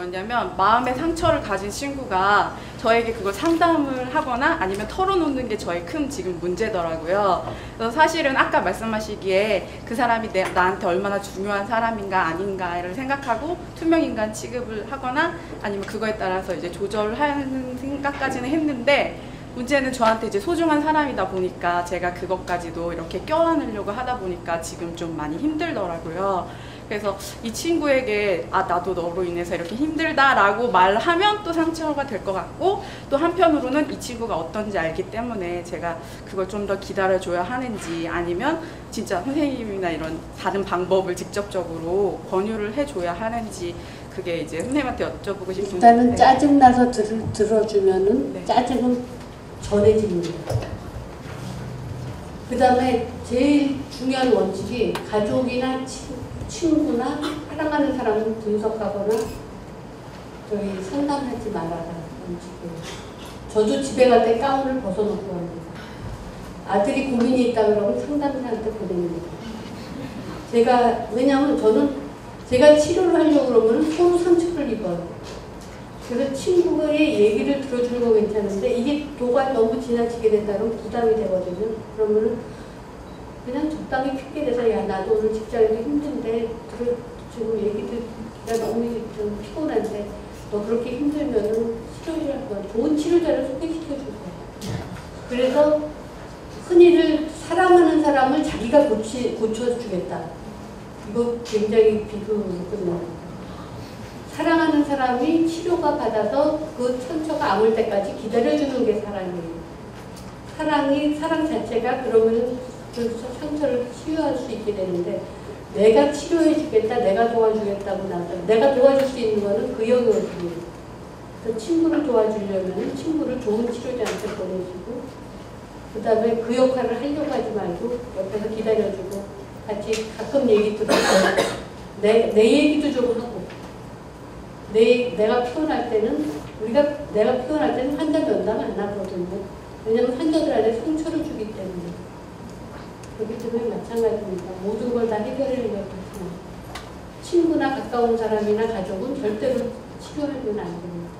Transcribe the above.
뭐였냐면 마음의 상처를 가진 친구가 저에게 그걸 상담을 하거나 아니면 털어놓는 게 저의 큰 지금 문제더라고요. 그래서 사실은 아까 말씀하시기에 그 사람이 내, 나한테 얼마나 중요한 사람인가 아닌가를 생각하고 투명인간 취급을 하거나 아니면 그거에 따라서 이제 조절하는 생각까지는 했는데 문제는 저한테 이제 소중한 사람이다 보니까 제가 그것까지도 이렇게 껴안으려고 하다 보니까 지금 좀 많이 힘들더라고요. 그래서 이 친구에게 아 나도 너로 인해서 이렇게 힘들다라고 말하면 또 상처가 될 것 같고 또 한편으로는 이 친구가 어떤지 알기 때문에 제가 그걸 좀 더 기다려줘야 하는지 아니면 진짜 선생님이나 이런 다른 방법을 직접적으로 권유를 해줘야 하는지 그게 이제 선생님한테 여쭤보고 싶은데 일단은 네. 짜증 나서 들, 들어주면은 네. 짜증은 전해집니다. 그 다음에 제일 중요한 원칙이 가족이나 친, 친구나 사랑하는 사람을 분석하거나 저희 상담하지 말아라 원칙이에요. 저도 집에 갈 때 가운을 벗어놓고 합니다. 아들이 고민이 있다 그러면 상담사한테 보냅니다. 제가 왜냐하면 저는 제가 치료를 하려고 그러면 서로 상처를 입어요. 그래서 친구의 얘기를 들어주는 건 괜찮은데 이게 도가 너무 지나치게 된다면 부담이 되거든요. 그러면은 그냥 적당히 핑계 대서 야 나도 오늘 직장에서 힘든데 들어주고 얘기들 나 너무 좀 피곤한데 너 그렇게 힘들면은 치료를 할 거야. 좋은 치료자를 소개시켜 줄 거야. 그래서 흔히를 사랑하는 사람을 자기가 고치, 고쳐주겠다. 이거 굉장히 비극으로 끝납니다. 사랑하는 사람이 치료가 받아서 그 상처가 아물 때까지 기다려주는 게 사랑이에요. 사랑이, 사랑 자체가 그러면 그 상처를 치유할 수 있게 되는데 내가 치료해주겠다, 내가 도와주겠다고 나서 내가 도와줄 수 있는 거는 그 영역이에요. 그 친구를 도와주려면 친구를 좋은 치료자한테 보내주고 그 다음에 그 역할을 하려고 하지 말고 옆에서 기다려주고 같이 가끔 얘기 들어주고 내, 내 얘기도 좀 하고 내, 내가 피곤할 때는 우리가 내가 피곤할 때는 환자 면담 안 하거든요. 왜냐면 환자들한테 상처를 주기 때문에 그렇기 때문에 마찬가지입니다. 모든 걸 다 해결하려고 하지만 친구나 가까운 사람이나 가족은 절대로 치료하면 안 됩니다.